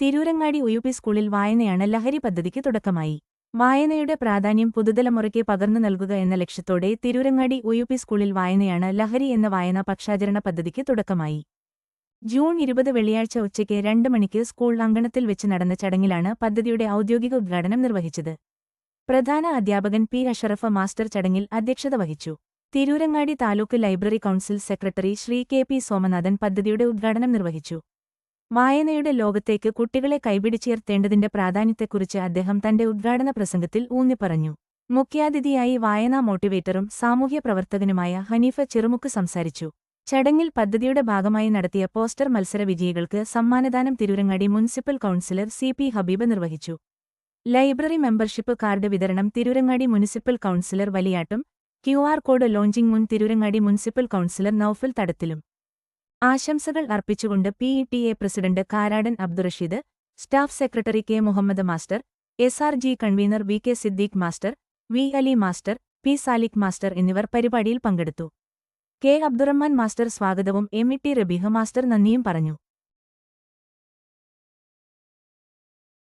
തിരൂരങ്ങാടി ഉയുപി സ്കൂളിൽ വായനയാണ് ലഹരി പദ്ധതിക്ക് തുടക്കമായി. വായനയുടെ പ്രാധാന്യം പുതുതലമുറയ്ക്ക് പകർന്നു നൽകുക എന്ന ലക്ഷ്യത്തോടെ തിരൂരങ്ങാടി ഉയുപി സ്കൂളിൽ വായനയാണ് ലഹരി എന്ന വായനാ പക്ഷാചരണ പദ്ധതിക്ക് തുടക്കമായി. ജൂൺ ഇരുപത് വെള്ളിയാഴ്ച ഉച്ചയ്ക്ക് രണ്ട് മണിക്ക് സ്കൂൾ അങ്കണത്തിൽ വെച്ച് നടന്ന ചടങ്ങിലാണ് പദ്ധതിയുടെ ഔദ്യോഗിക ഉദ്ഘാടനം നിർവഹിച്ചത്. പ്രധാന അധ്യാപകൻ പി അഷറഫ മാസ്റ്റർ ചടങ്ങിൽ അധ്യക്ഷത വഹിച്ചു. Tirurangadi taluk library council secretary Shri K P Somanathan പദ്ധതിയുടെ ഉദ്ഘാടനം നിർവഹിച്ചു. വായനയുടെ ലോകത്തേക്ക് കുട്ടികളെ കൈപിടിച്ചുയർത്തേണ്ടതിന്റെ പ്രാധാന്യത്തെക്കുറിച്ച് അദ്ദേഹം തന്റെ ഉദ്ഘാടന പ്രസംഗത്തിൽ ഊന്നിപ്പറഞ്ഞു. മുഖ്യാതിഥിയായി വായനാ മോട്ടിവേറ്ററും സാമൂഹ്യ പ്രവർത്തകനുമായ ഹനീഫ ചെറുമുക്ക് സംസാരിച്ചു. ചടങ്ങിൽ പദ്ധതിയുടെ ഭാഗമായി നടത്തിയ പോസ്റ്റർ മത്സര വിജയികൾക്ക് സമ്മാനദാനം Tirurangadi municipal councillor C P Habeeb നിർവഹിച്ചു. ലൈബ്രറി മെമ്പർഷിപ്പ് കാർഡ് വിതരണം തിരൂരങ്ങാടി മുനിസിപ്പൽ കൗൺസിലർ വലിയാട്ടും ക്യു ആർ കോഡ് ലോഞ്ചിംഗ് മുൻ തിരൂരങ്ങാടി മുനിസിപ്പൽ കൗൺസിലർ നൌഫൽ തടത്തിലും. ആശംസകൾ അർപ്പിച്ചുകൊണ്ട് P E T A president Karadan Abdurasheed staff secretary K Muhammad master S R G convener V K Siddique master V Ali master P Salikh master എന്നിവർ പരിപാടിയിൽ പങ്കെടുത്തു. K Abdurahman master സ്വാഗതവും M E T Rabeeha master നന്ദിയും പറഞ്ഞു.